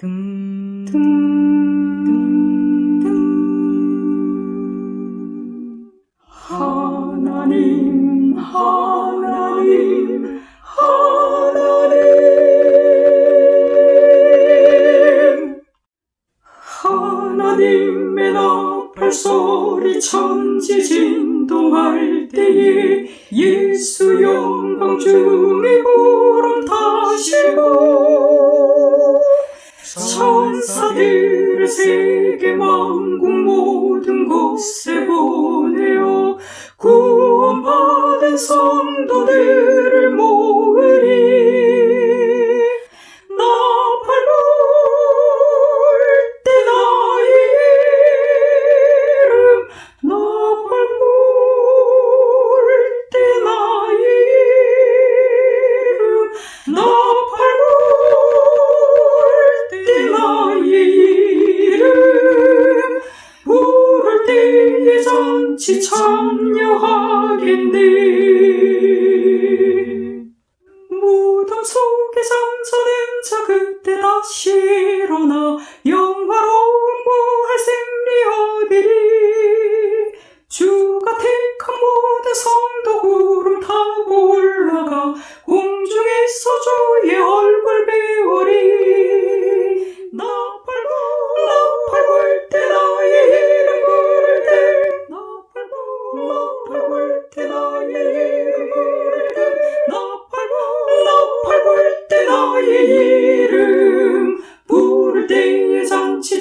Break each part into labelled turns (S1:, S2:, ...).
S1: 둥,
S2: 둥,
S1: 둥, 둥.
S2: 하나님, 하나님, 하나님. 하나님의 나팔 소리 천지 진동할 때에 예수 영광 중 천사들을 세계 만국 모든 곳에 보내어 구원받은 성도들 잔치 참여하겠네. 무덤 속에 잠자는 자 그때 다시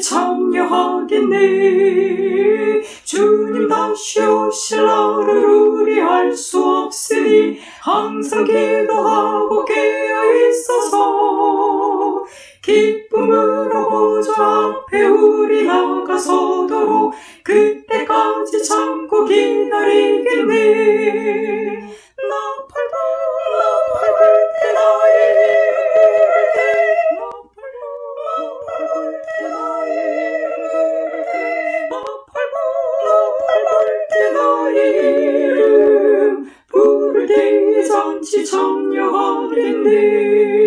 S2: 참여하겠네. 주님 다시 오실 날을 우리 알 수 없으니 항상 기도하고 깨어 있어서 기쁨으로 보자 앞에 우리 나가서도록 그때까지 참고 기다리겠네 나팔 나팔 나팔볼 때 나의 이름 부를 때 잔치 청려하겠네